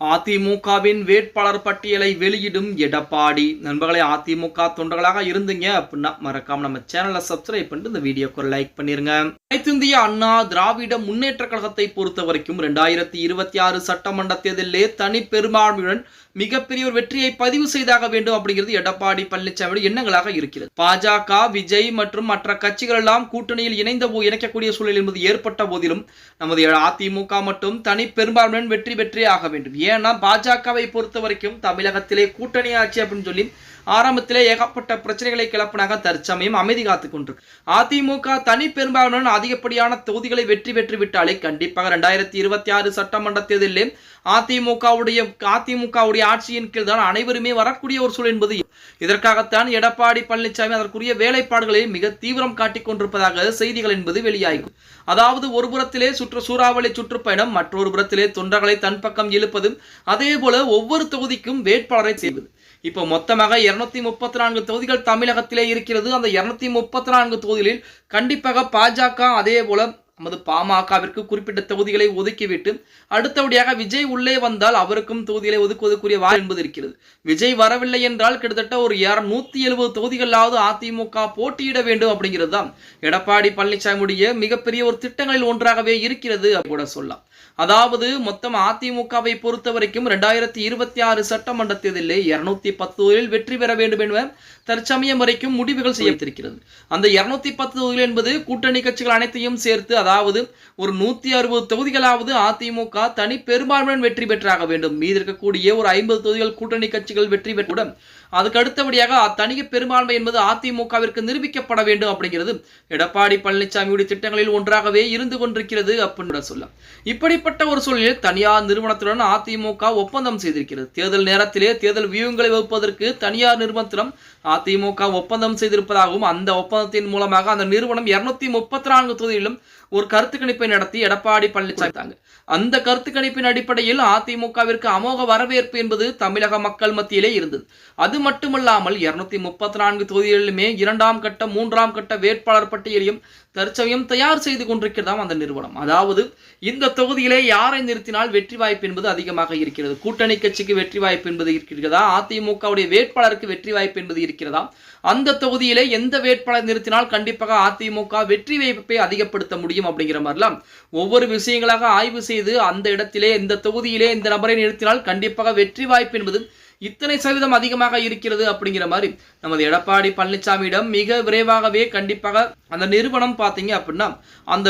அதிமுகவின் வேட்பாளர் பட்டியலை வெளியிடும் எடப்பாடி. நண்பர்களே அதிமுக தொண்டர்களாக இருந்தீங்க அப்படின்னா மறக்காம நம்ம சேனலை சப்ஸ்கிரைப் பண்ணிட்டு இந்த வீடியோக்கு ஒரு லைக் பண்ணிருங்க. அனைத்திந்திய அண்ணா திராவிட முன்னேற்ற கழகத்தை பொறுத்த வரைக்கும் ரெண்டாயிரத்தி இருபத்தி ஆறு சட்டமன்ற தேர்தலிலே தனி பெரும்பான்மையுடன் மிகப்பெரிய ஒரு வெற்றியை பதிவு செய்தாக வேண்டும் அப்படிங்கிறது எடப்பாடி பழனிசாமியுடைய எண்ணங்களாக இருக்கிறது. பாஜக விஜய் மற்றும் மற்ற கட்சிகள் எல்லாம் கூட்டணியில் இணைந்த இணைக்கக்கூடிய சூழல் என்பது ஏற்பட்ட போதிலும் நமது அதிமுக மட்டும் தனி பெரும்பான்மையுடன் வெற்றி பெற்றே ஆக வேண்டும். ஏன்னா பாஜகவை பொறுத்த வரைக்கும் தமிழகத்திலே கூட்டணி ஆட்சி அப்படின்னு சொல்லி ஆரம்பத்திலே ஏகப்பட்ட பிரச்சனைகளை கிளப்பினாங்க தற்சமயம் அமைதி காத்துக் கொண்டிருக்கு அதிமுக தனி பெரும்பான்மையுடன் அதிகப்படியான தொகுதிகளை வெற்றி பெற்று விட்டாலே கண்டிப்பாக ரெண்டாயிரத்தி இருபத்தி ஆறு சட்டமன்ற தேர்தலில் அதிமுகவுடைய அதிமுகவுடைய ஆட்சியின் கீழ் தான் அனைவருமே வரக்கூடிய ஒரு சூழல் என்பது இதற்காகத்தான் எடப்பாடி பழனிசாமி அதற்குரிய வேலைப்பாடுகளை மிக தீவிரம் காட்டிக் கொண்டிருப்பதாக செய்திகள் என்பது வெளியாகும் அதாவது ஒரு புறத்திலே சுற்று சூறாவளி சுற்றுப்பயணம் மற்றொரு புறத்திலே தொண்டர்களை தன் பக்கம் இழுப்பதும் அதே போல ஒவ்வொரு தொகுதிக்கும் வேட்பாளரை செய்வது இப்போ மொத்தமாக இருநூத்தி முப்பத்தி நான்கு தொகுதிகள் தமிழகத்திலே இருக்கிறது. அந்த இருநூத்தி முப்பத்தி நான்கு தொகுதிகளில் கண்டிப்பாக பாஜக அதே போல நமது பாமகவிற்கு குறிப்பிட்ட தொகுதிகளை ஒதுக்கிவிட்டு அடுத்தபடியாக விஜய் உள்ளே வந்தால் அவருக்கும் தொகுதிகளை ஒதுக்குவதற்குரிய வாய்ப்பு என்பது இருக்கிறது விஜய் வரவில்லை என்றால் கிட்டத்தட்ட ஒரு யார் நூத்தி எழுபது தொகுதிகளாவது அதிமுக போட்டியிட வேண்டும் அப்படிங்கிறது தான். எடப்பாடி பழனிசாமியுடைய மிகப்பெரிய ஒரு திட்டங்களில் ஒன்றாகவே இருக்கிறது அப்படி கூட சொல்லலாம். அதாவது மொத்தம் அதிமுகவை பொறுத்த வரைக்கும் ரெண்டாயிரத்தி இருபத்தி ஆறு சட்டமன்ற தேர்தலில் இருநூத்தி பத்து தொகுதிகளில் வெற்றி பெற வேண்டும் என்ற தற்சமயம் வரைக்கும் முடிவுகள் செய்யப்பட்டிருக்கிறது. அந்த இருநூத்தி பத்து தொகுதிகள் என்பது கூட்டணி கட்சிகள் அனைத்தையும் சேர்த்து அதாவது ஒரு நூத்தி அறுபது தொகுதிகளாவது அதிமுக தனி பெரும்பான்மையுடன் வெற்றி பெற்றாக வேண்டும். மீது இருக்கக்கூடிய ஒரு ஐம்பது தொகுதிகள் கூட்டணி கட்சிகள் வெற்றி பெற்றவுடன் அதுக்கு அடுத்தபடியாக அத்தனிக பெரும்பான்மை என்பது அதிமுகவிற்கு நிரூபிக்கப்பட வேண்டும் அப்படிங்கிறது எடப்பாடி பழனிசாமியுடைய திட்டங்களில் ஒன்றாகவே இருந்து கொண்டிருக்கிறது அப்படின்னு சொல்லலாம். இப்படிப்பட்ட ஒரு சூழலில் தனியார் நிறுவனத்துடன் அதிமுக ஒப்பந்தம் செய்திருக்கிறது. தேர்தல் நேரத்திலே தேர்தல் வியூகங்களை வகுப்பதற்கு தனியார் நிறுவனத்திடம் அதிமுக ஒப்பந்தம் செய்திருப்பதாகவும் அந்த ஒப்பந்தத்தின் மூலமாக அந்த நிறுவனம் இருநூத்தி முப்பத்தி நான்கு தொகுதியிலும் ஒரு கருத்து கணிப்பை நடத்தி எடப்பாடி பழனிசாமி அந்த கருத்து கணிப்பின் அடிப்படையில் அதிமுகவிற்கு அமோக வரவேற்பு என்பது தமிழக மக்கள் மத்தியிலே இருந்தது. அது மட்டுமல்லாமல் இருநூத்தி முப்பத்தி நான்கு தொகுதிகளிலுமே இரண்டாம் கட்ட மூன்றாம் கட்ட வேட்பாளர் பட்டியலையும் தற்சமயம் தயார் செய்து கொண்டிருக்கிறதாம் அந்த நிறுவனம். அதாவது இந்த தொகுதியிலே யாரை நிறுத்தினால் வெற்றி வாய்ப்பு என்பது அதிகமாக இருக்கிறது? கூட்டணி கட்சிக்கு வெற்றி வாய்ப்பு என்பது இருக்கிறதா? அதிமுகவுடைய வேட்பாளருக்கு வெற்றி வாய்ப்பு என்பது இருக்கிறதா? அந்த தொகுதியிலே எந்த வேட்பாளர் நிறுத்தினால் கண்டிப்பாக அதிமுக வெற்றி வாய்ப்பை அதிகப்படுத்த முடியும் அப்படிங்கிற மாதிரிலாம் ஒவ்வொரு விஷயங்களாக ஆய்வு செய்து அந்த இடத்திலே இந்த தொகுதியிலே இந்த நபரை நிறுத்தினால் கண்டிப்பாக வெற்றி வாய்ப்பு என்பது இத்தனை சதவீதம் அதிகமாக இருக்கிறது அப்படிங்கிற மாதிரி நமது எடப்பாடி பழனிசாமியிடம் மிக விரைவாகவே கண்டிப்பாக அந்த நிறுவனம் பார்த்தீங்க அப்படின்னா அந்த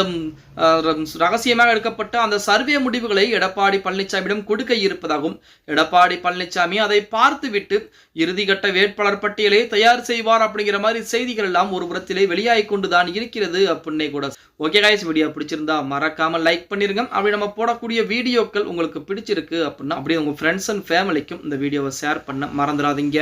ரகசியமாக எடுக்கப்பட்ட அந்த சர்வே முடிவுகளை எடப்பாடி பழனிசாமியிடம் கொடுக்க இருப்பதாகவும் எடப்பாடி பழனிசாமி அதை பார்த்துவிட்டு இறுதிக்கட்ட வேட்பாளர் பட்டியலை தயார் செய்வார் அப்படிங்கிற மாதிரி செய்திகள் எல்லாம் ஒரு புறத்திலே வெளியாகி கொண்டுதான் இருக்கிறது அப்படின்னே கூட ஓகே காய்ஸ் வீடியோ பிடிச்சிருந்தா மறக்காம லைக் பண்ணிருங்க. அப்படி நம்ம போடக்கூடிய வீடியோக்கள் உங்களுக்கு பிடிச்சிருக்கு அப்படின்னா அப்படியே உங்க ஃப்ரெண்ட்ஸ் அண்ட் ஃபேமிலிக்கும் இந்த வீடியோவை ஷேர் பண்ண மறந்துடாதீங்க.